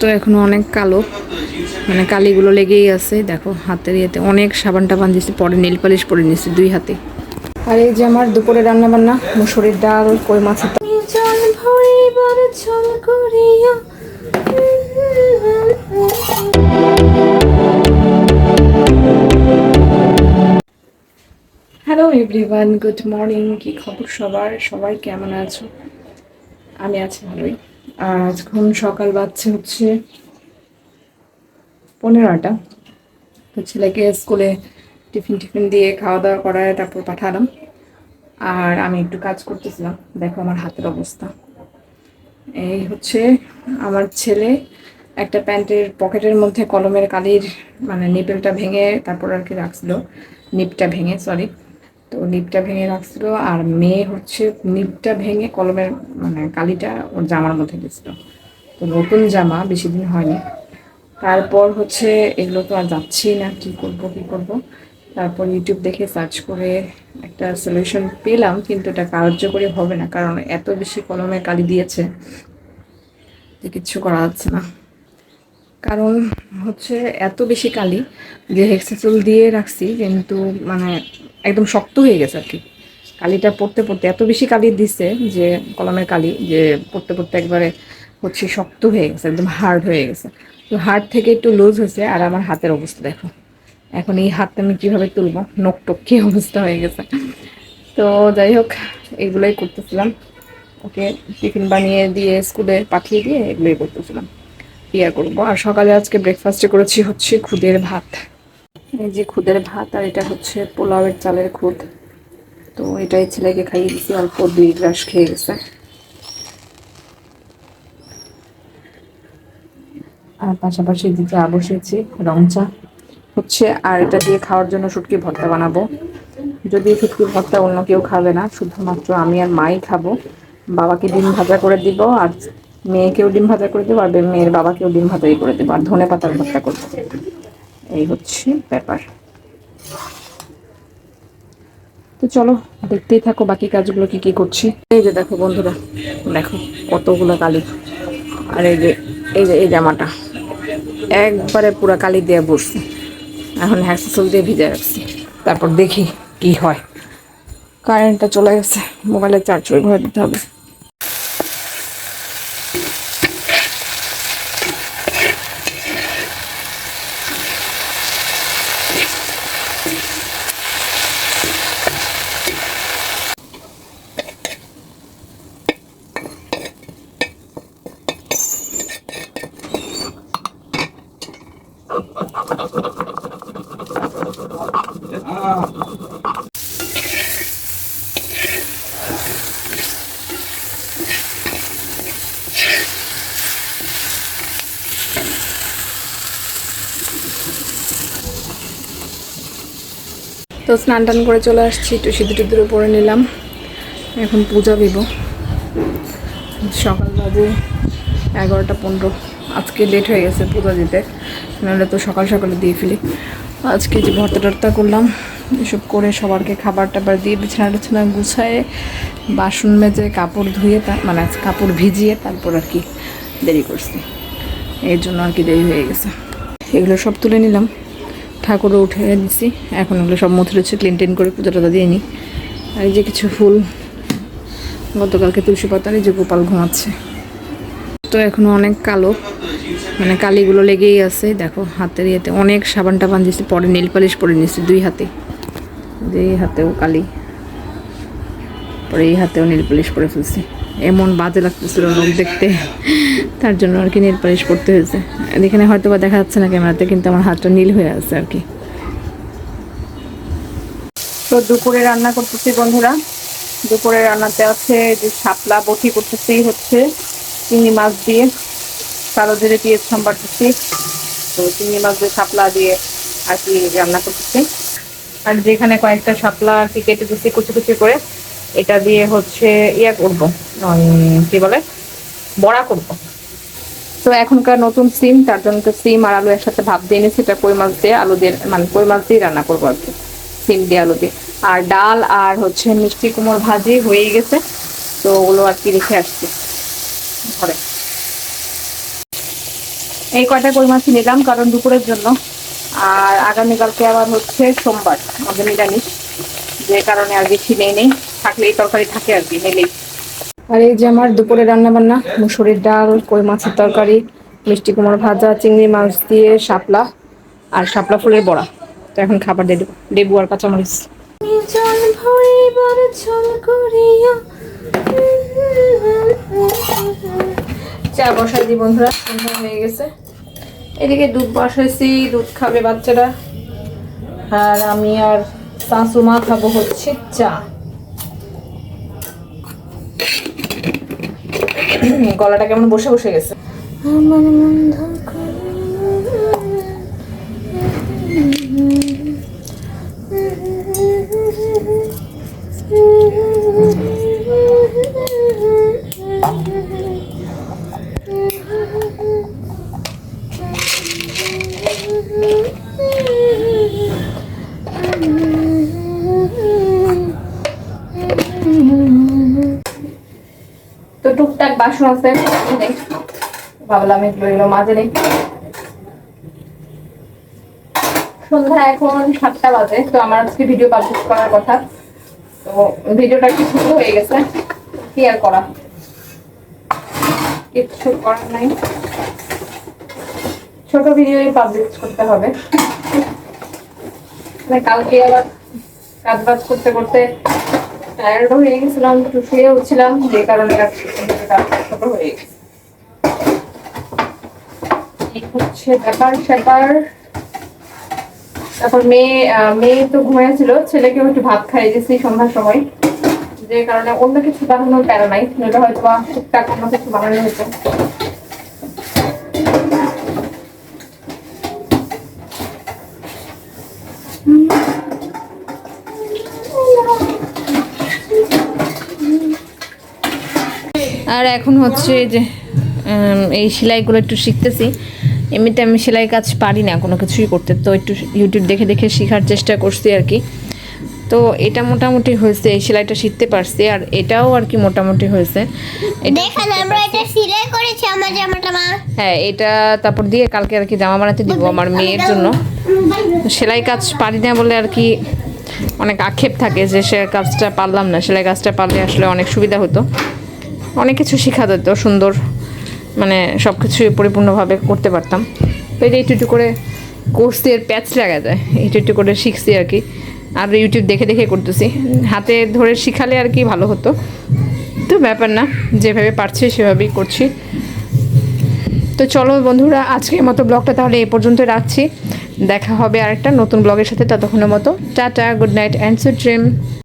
তো এখনও অনেক কালো। মানে কালিগুলো লেগেই আছে দেখো হাতের ইয়েতে। অনেক সাবান টাবান দিছি পরে নীল পালিশ পরে নিছি দুই হাতে। আর এই যে আমার দুপুরে রান্না বান্না মুসুরির ডাল কই মাছের হ্যালো এভরিওয়ান গুড মর্নিং কি খবর সবার? সবাই কেমন আছো? আমি আছি ভালোই। আর আজখন সকাল বাচ্চা হচ্ছে পনেরোটা। তো ছেলেকে স্কুলে টিফিন টিফিন দিয়ে খাওয়া দাওয়া করায় তারপর পাঠালাম। আর আমি একটু কাজ করতেছিলাম। দেখো আমার হাতের অবস্থা। এই হচ্ছে আমার ছেলে একটা প্যান্টের পকেটের মধ্যে কলমের কালির মানে নিপেলটা ভেঙে তারপর আর কি রাখছিল। নিপটা ভেঙে সরি তো নিপটা ভেঙে রাখছিল আর মেয়ে হচ্ছে নিপটা ভেঙে কলমের মানে কালিটা ওর জামার মধ্যে দিয়েছিল তো নতুন জামা, বেশি দিন হয়নি। তারপর হচ্ছে এগুলো তো আর যাচ্ছি না, কি করব কি করব। তারপর ইউটিউব দেখে সার্চ করে একটা সলিউশন পেলাম, কিন্তু এটা কার্যকরী হবে না, কারণ এত বেশি কলমে কালি দিয়েছে যে কিচ্ছু করা যাচ্ছে না। কারণ হচ্ছে এত বেশি কালি যে হেক্সাচুল দিয়ে রাখছি, কিন্তু মানে একদম শক্ত হয়ে গেছে আর কি। কালিটা পড়তে পড়তে এত বেশি কালি দিছে যে কলমের কালি যে পড়তে পড়তে একবারে হচ্ছে শক্ত হয়ে গেছে, একদম হার্ড হয়ে গেছে। তো হার্ড থেকে একটু লুজ হয়েছে আর আমার হাতের অবস্থা দেখো। এখন এই হাতটা আমি কীভাবে তুলবো? নখ টক অবস্থা হয়ে গেছে। তো যাই হোক এগুলোই করতেছিলাম। ওকে টিফিন বানিয়ে দিয়ে স্কুলে পাঠিয়ে দিয়ে এগুলোই করতেছিলাম। ইয়া করব। আর সকালে আজকে ব্রেকফাস্টে করেছি হচ্ছে খুদের ভাত। এই যে খুদের ভাত আর এটা হচ্ছে পোলাওয়ের চালের খুদ। তো এটাই ছেলেকে খাইয়ে দিছি অল্প দুই গ্লাস খেয়ে গেছে। আর পাশাপাশি দিকে বসেছি রং চা। হচ্ছে আর এটা দিয়ে খাওয়ার জন্য শুটকি ভর্তা বানাবো। যদিও শুটকি ভর্তা অন্য কেউ খাবে না, শুধুমাত্র আমি আর মাই খাব। বাবাকে ডিম ভাজা করে দিব আর মেয়েকেও ডিম ভাজা করে দেবো আর মেয়ের বাবাকেও ডিম ভাজাই করে দেবো আর ধনে পাতার ভর্তা করব। এই হচ্ছে ব্যাপার। তো চলো, দেখতেই থাকো বাকি কাজগুলো কি কি করছি। এই যে দেখো বন্ধুরা, দেখো কতগুলো কালি। আর এই যে এই যে, এই জামাটা। একবারে পুরো কালি দিয়ে বসছি এখন হ্যাক্সেসল দিয়ে ভিজে রাখছি। তারপর দেখি কি হয়। কারেন্টটা চলে গেছে মোবাইলের চার্জ ঘরে দিতে হবে। তো স্নান টান করে চলে আসছি, একটু সিঁদুর টিদুরে পরে নিলাম। এখন পূজা দিব। সকাল বাজে এগারোটা পনেরো। আজকে লেট হয়ে গেছে পূজা দিতে, নাহলে তো সকাল সকালে দিয়ে ফেলি। আজকে যে ভর্তা টর্তা করলাম, এসব করে সবারকে খাবার টাবার দিয়ে বিছানা টিছানা গুছায়ে, বাসন মেজে, কাপড় ধুয়ে মানে কাপড় ভিজিয়ে তারপর আর কি দেরি করছি। এর জন্য আর কি দেরি হয়ে গেছে। এগুলো সব তুলে নিলাম। ঠাকুরও উঠে দিছি এখন এগুলো সব মথুর হচ্ছে ক্লিন টিন করে পুজো টুজো দিয়ে নিই আর এই যে কিছু ফুল, গতকালকে তুলসী পাতার এই যে গোপাল ঘুমাচ্ছে। তো এখনও অনেক কালো। মানে কালিগুলো লেগেই আছে, দেখো হাতের ইয়েতে। অনেক সাবান টাবান দিছি পরে নীল পালিশ পরে নিছি দুই হাতে। যে হাতেও কালি, পরে এই হাতেও নীল পালিশ পরে ফেলছি। এমন বাজে লাগতেছিল লোক দেখতে, তার জন্য আর কি নীল পালিশ করতে হয়েছে। এখানে হয়তো বা দেখা যাচ্ছে না ক্যামেরাতে, কিন্তু আমার হাতটা নীল হয়ে আছে আর কি। তো দুপুরে রান্না করতেছি বন্ধুরা। দুপুরে রান্নাতে আছে যে শাপলা বটি করতেছি হচ্ছে। চিংড়ি মাছ দিয়ে কালো জিরে, পেঁয়াজ সম্বারতেছি তো চিংড়ি মাছ দিয়ে শাপলা দিয়ে আর কি রান্না করতেছি। আর যেখানে কয়েকটা শাপলা আর কি কেটে দিচ্ছি, কুচি কুচি করে, এটা দিয়ে হচ্ছে ইয়া করব কি বলে, বড়া করব। তো এখনকার নতুন সিম, তার জন্য তো সিম আর আলু একসাথে ভাব দিয়ে নিয়েছি এটা কই মাছ দিয়ে, আলু দিয়ে মানে কই মাছ দিয়ে রান্না করব আর কি, সিম দিয়ে আলু দিয়ে। আর ডাল আর হচ্ছে মিষ্টি কুমড় ভাজি হয়ে গেছে, তো ওগুলো আর কি রেখে আসছি। ঘরে এই কয়টা কই মাছ নিলাম কারণ দুপুরের জন্য। আর আগামীকালকে আবার হচ্ছে সোমবার, আমাদের নিরামিষ। যে কারণে আর বেশি নেই নেই। থাকলেই তরকারি থাকে আর কি, নেলেই। আর এই যে আমার দুপুরে রান্না বান্না মুসুরির ডাল, কই মাছের তরকারি, মিষ্টি কুমড়ো ভাজা, চিংড়ি মাছ দিয়ে শাপলা আর শাপলা ফুলের বড়া। তো এখন খাবার দিয়ে দেবো। লেবু আর কাঁচামরিচ। জল ভরিবার ছল করিয়া চা বসাই দিই বন্ধুরা, সন্ধ্যা হয়ে গেছে। এদিকে দুধ বসাইছি, দুধ খাবে বাচ্চারা। আর আমি আর শাশুমা খাব হচ্ছে চা। গলাটা কেমন বসে বসে গেছে? আমার বাসন আছে ভাবলাম এগুলো এগুলো মাঝে নেই। সন্ধ্যা এখন সাতটা বাজে, তো আমার আজকে ভিডিও পাবলিশ করার কথা। তো ভিডিওটা কি শুরু হয়ে গেছে, কি আর করা? কিচ্ছু করার নাই। ছোট ভিডিওই পাবলিশ করতে হবে। মানে কালকে আবার কাজ বাজ করতে করতে টায়ার্ড হয়ে গেছিলাম, একটু শুয়ে উঠছিলাম যে কারণে গেছে। হচ্ছে ব্যাপার, স্যাপার। তারপর মেয়ে মেয়ে তো ঘুমিয়েছিল ছেলেকেও একটু ভাত খাইয়ে দিয়েছি সন্ধ্যার সময়। যে কারণে অন্য কিছু বানানোর প্যারা নাই, নইলে হয়তো বা টুকটাক অন্য কিছু বানানো হতো। আর এখন হচ্ছে এই যে এই সেলাইগুলো একটু শিখতেছি। এমনিতে আমি সেলাই কাজ পারি না কোনো কিছুই করতে। তো একটু ইউটিউব দেখে দেখে শেখার চেষ্টা করছি আর কি। তো এটা মোটামুটি হয়েছে এই সেলাইটা শিখতে পারছি। আর এটাও আর কি মোটামুটি হয়েছে। এটা দেখেন আমরা এটা সিলাই করেছি আমার জামাটা মা। হ্যাঁ এটা তারপর দিয়ে কালকে আর কি জামা বানাতে দিব আমার মেয়ের জন্য। সেলাই কাজ পারি না বলে আর কি অনেক আক্ষেপ থাকে যে সে কাজটা পারলাম না সেলাই কাজটা পারলে আসলে অনেক সুবিধা হতো। অনেক কিছু শেখা যেত সুন্দর মানে সব কিছু পরিপূর্ণভাবে করতে পারতাম। তো এটা একটু একটু করে কোর্স দিয়ে প্যাচ লাগা যায় একটু একটু করে শিখছি আর কি। আর ইউটিউব দেখে দেখে করতেছি। হাতে ধরে শিখালে আর কি ভালো হতো। তো ব্যাপার না, যেভাবে পারছি সেভাবেই করছি। তো চলো বন্ধুরা, আজকের মতো ব্লগটা তাহলে এই পর্যন্ত রাখছি। দেখা হবে আরেকটা নতুন ব্লগের সাথে ততক্ষণের মতো। Tata, good night, and sweet dream